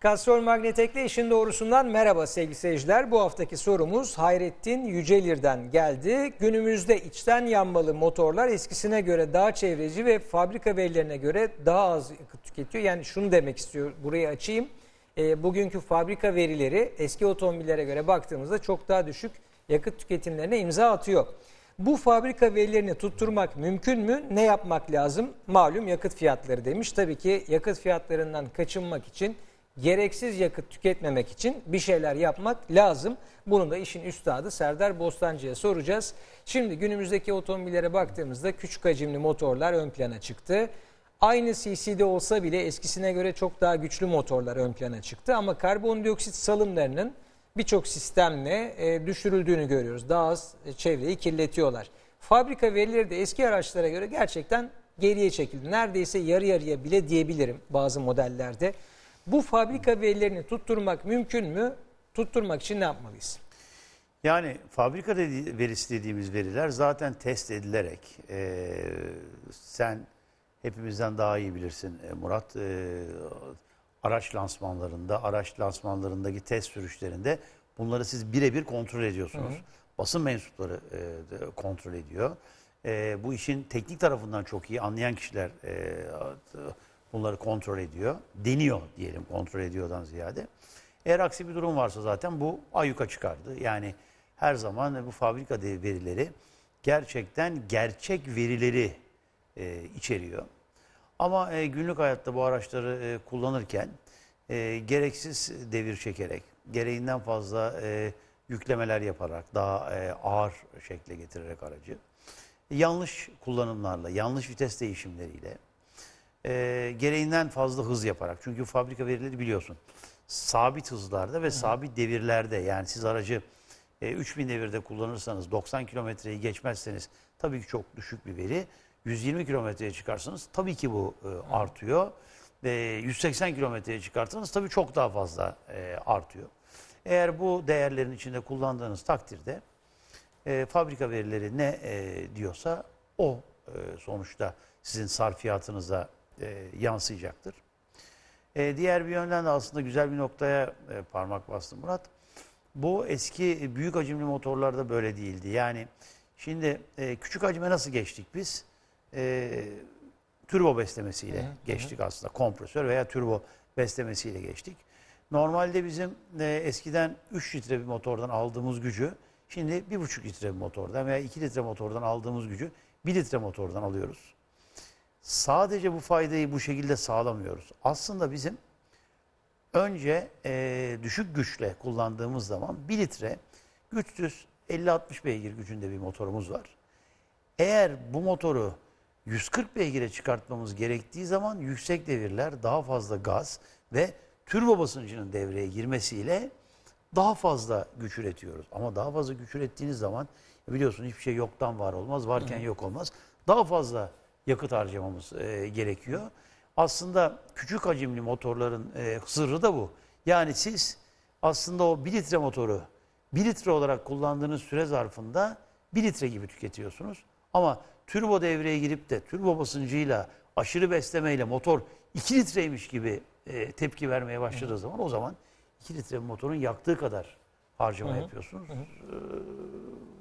Kastrol Magnetek'le işin doğrusundan merhaba sevgili seyirciler. Bu haftaki sorumuz Hayrettin Yücelir'den geldi. Günümüzde içten yanmalı motorlar eskisine göre daha çevreci ve fabrika verilerine göre daha az yakıt tüketiyor. Yani şunu demek istiyor, burayı açayım. E, bugünkü fabrika verileri eski otomobillere göre baktığımızda çok daha düşük yakıt tüketimlerine imza atıyor. Bu fabrika verilerini tutturmak mümkün mü? Ne yapmak lazım? Malum yakıt fiyatları demiş. Tabii ki yakıt fiyatlarından kaçınmak için gereksiz yakıt tüketmemek için bir şeyler yapmak lazım. Bunu da işin üstadı Serdar Bostancı'ya soracağız. Şimdi günümüzdeki otomobillere baktığımızda küçük hacimli motorlar ön plana çıktı. Aynı CC'de olsa bile eskisine göre çok daha güçlü motorlar ön plana çıktı. Ama karbondioksit salımlarının birçok sistemle e, düşürüldüğünü görüyoruz. Daha az e, çevreyi kirletiyorlar. Fabrika verileri de eski araçlara göre gerçekten geriye çekildi. Neredeyse yarı yarıya bile diyebilirim bazı modellerde. Bu fabrika verilerini tutturmak mümkün mü? Tutturmak için ne yapmalıyız? Yani fabrika dedi- verisi dediğimiz veriler zaten test edilerek e, sen hepimizden daha iyi bilirsin e, Murat e, araç lansmanlarında araç lansmanlarındaki test sürüşlerinde bunları siz birebir kontrol ediyorsunuz. Basın mensupları e, de kontrol ediyor. E, bu işin teknik tarafından çok iyi anlayan kişiler e, bunları kontrol ediyor. Deniyor diyelim kontrol ediyordan ziyade. Eğer aksi bir durum varsa zaten bu ayyuka çıkardı. Yani her zaman bu fabrika verileri gerçekten gerçek verileri e, içeriyor. Ama e, günlük hayatta bu araçları e, kullanırken e, gereksiz devir çekerek, gereğinden fazla e, yüklemeler yaparak, daha e, ağır şekle getirerek aracı, yanlış kullanımlarla, yanlış vites değişimleriyle, e, gereğinden fazla hız yaparak. Çünkü fabrika verileri biliyorsun sabit hızlarda ve sabit devirlerde yani siz aracı e, 3000 devirde kullanırsanız 90 kilometreyi geçmezseniz tabii ki çok düşük bir veri. 120 kilometreye çıkarsanız tabii ki bu e, artıyor. Ve 180 kilometreye çıkartsanız tabii çok daha fazla e, artıyor. Eğer bu değerlerin içinde kullandığınız takdirde e, fabrika verileri ne e, diyorsa o e, sonuçta sizin sarfiyatınıza e, yansıyacaktır. E, diğer bir yönden de aslında güzel bir noktaya e, parmak bastım Murat. Bu eski büyük hacimli motorlarda böyle değildi. Yani şimdi e, küçük hacime nasıl geçtik biz? E, turbo beslemesiyle geçtik aslında. Kompresör veya turbo beslemesiyle geçtik. Normalde bizim e, eskiden 3 litre bir motordan aldığımız gücü şimdi 1,5 litre bir motordan veya 2 litre motordan aldığımız gücü 1 litre motordan alıyoruz. Sadece bu faydayı bu şekilde sağlamıyoruz. Aslında bizim önce e, düşük güçle kullandığımız zaman 1 litre güçsüz 50-60 beygir gücünde bir motorumuz var. Eğer bu motoru 140 beygire çıkartmamız gerektiği zaman yüksek devirler, daha fazla gaz ve turbo basıncının devreye girmesiyle daha fazla güç üretiyoruz. Ama daha fazla güç ürettiğiniz zaman biliyorsun hiçbir şey yoktan var olmaz, varken yok olmaz. Daha fazla yakıt harcamamız e, gerekiyor. Aslında küçük hacimli motorların e, sırrı da bu. Yani siz aslında o 1 litre motoru 1 litre olarak kullandığınız süre zarfında 1 litre gibi tüketiyorsunuz. Ama turbo devreye girip de turbo basıncıyla aşırı beslemeyle motor 2 litreymiş gibi e, tepki vermeye başladığı zaman o zaman 2 litre motorun yaktığı kadar harcama yapıyorsunuz. Ee,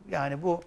yani bu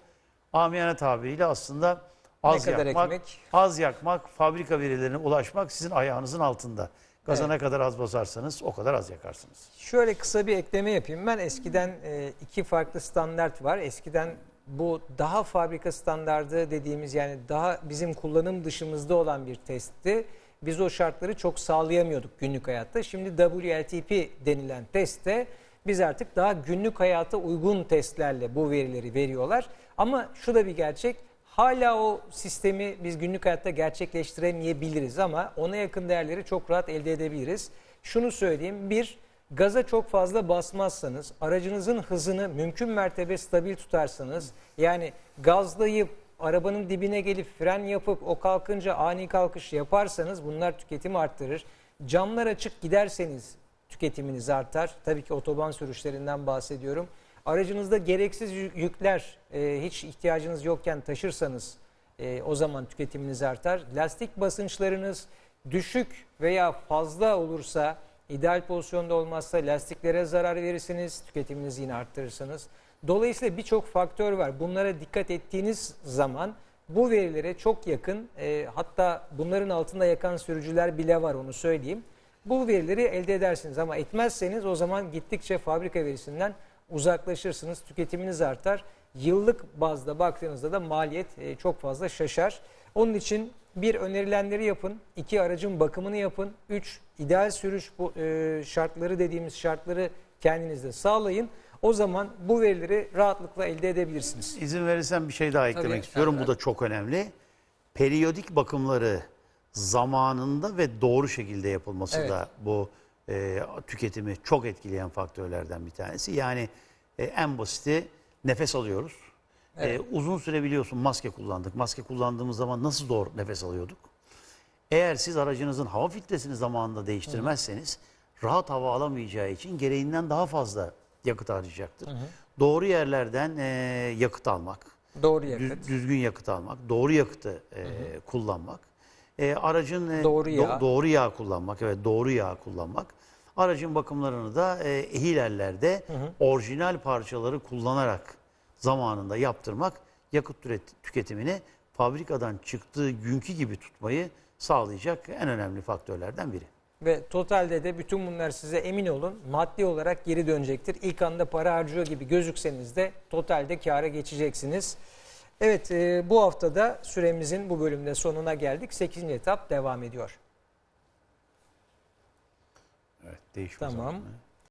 amiyane tabiriyle aslında az Ne kadar yakmak, ekmek? az yakmak, fabrika verilerine ulaşmak sizin ayağınızın altında. Gaza ne kadar az basarsanız o kadar az yakarsınız. Şöyle kısa bir ekleme yapayım. Ben eskiden e, iki farklı standart var. Eskiden bu daha fabrika standardı dediğimiz yani daha bizim kullanım dışımızda olan bir testti. Biz o şartları çok sağlayamıyorduk günlük hayatta. Şimdi WLTP denilen testte biz artık daha günlük hayata uygun testlerle bu verileri veriyorlar. Ama şu da bir gerçek. Hala o sistemi biz günlük hayatta gerçekleştiremeyebiliriz ama ona yakın değerleri çok rahat elde edebiliriz. Şunu söyleyeyim. Bir, gaza çok fazla basmazsanız, aracınızın hızını mümkün mertebe stabil tutarsanız, yani gazlayıp arabanın dibine gelip fren yapıp o kalkınca ani kalkış yaparsanız bunlar tüketimi arttırır. Camlar açık giderseniz tüketiminiz artar. Tabii ki otoban sürüşlerinden bahsediyorum. Aracınızda gereksiz yü- yükler e, hiç ihtiyacınız yokken taşırsanız e, o zaman tüketiminiz artar. Lastik basınçlarınız düşük veya fazla olursa İdeal pozisyonda olmazsa lastiklere zarar verirsiniz, tüketiminizi yine arttırırsınız. Dolayısıyla birçok faktör var. Bunlara dikkat ettiğiniz zaman bu verilere çok yakın, e, hatta bunların altında yakan sürücüler bile var onu söyleyeyim. Bu verileri elde edersiniz ama etmezseniz o zaman gittikçe fabrika verisinden uzaklaşırsınız, tüketiminiz artar. Yıllık bazda baktığınızda da maliyet e, çok fazla şaşar. Onun için bir önerilenleri yapın, iki aracın bakımını yapın, üç ideal sürüş bu, e, şartları dediğimiz şartları kendinizde sağlayın. O zaman bu verileri rahatlıkla elde edebilirsiniz. İzin verirsen bir şey daha eklemek Tabii, istiyorum. tabii. Bu da çok önemli. Periyodik bakımları zamanında ve doğru şekilde yapılması Evet. da bu e, tüketimi çok etkileyen faktörlerden bir tanesi. Yani e, en basiti nefes alıyoruz. E, Evet. uzun süre biliyorsun maske kullandık. Maske kullandığımız zaman nasıl zor nefes alıyorduk? Eğer siz aracınızın hava filtresini zamanında değiştirmezseniz rahat hava alamayacağı için gereğinden daha fazla yakıt harcayacaktır. Doğru yerlerden e, yakıt almak, Doğru düz- yakıt. düzgün yakıt almak, doğru yakıtı e, kullanmak, e, aracın e, Doğru do- yağ. doğru yağ kullanmak, evet doğru yağ kullanmak. Aracın bakımlarını da e, ehil ellerde orijinal parçaları kullanarak zamanında yaptırmak yakıt tüketimini fabrikadan çıktığı günkü gibi tutmayı sağlayacak en önemli faktörlerden biri. Ve totalde de bütün bunlar size emin olun maddi olarak geri dönecektir. İlk anda para harcıyor gibi gözükseniz de totalde kâra geçeceksiniz. Evet e, bu haftada süremizin bu bölümde sonuna geldik. 8. etap devam ediyor. Evet, değişme Tamam. zamanı.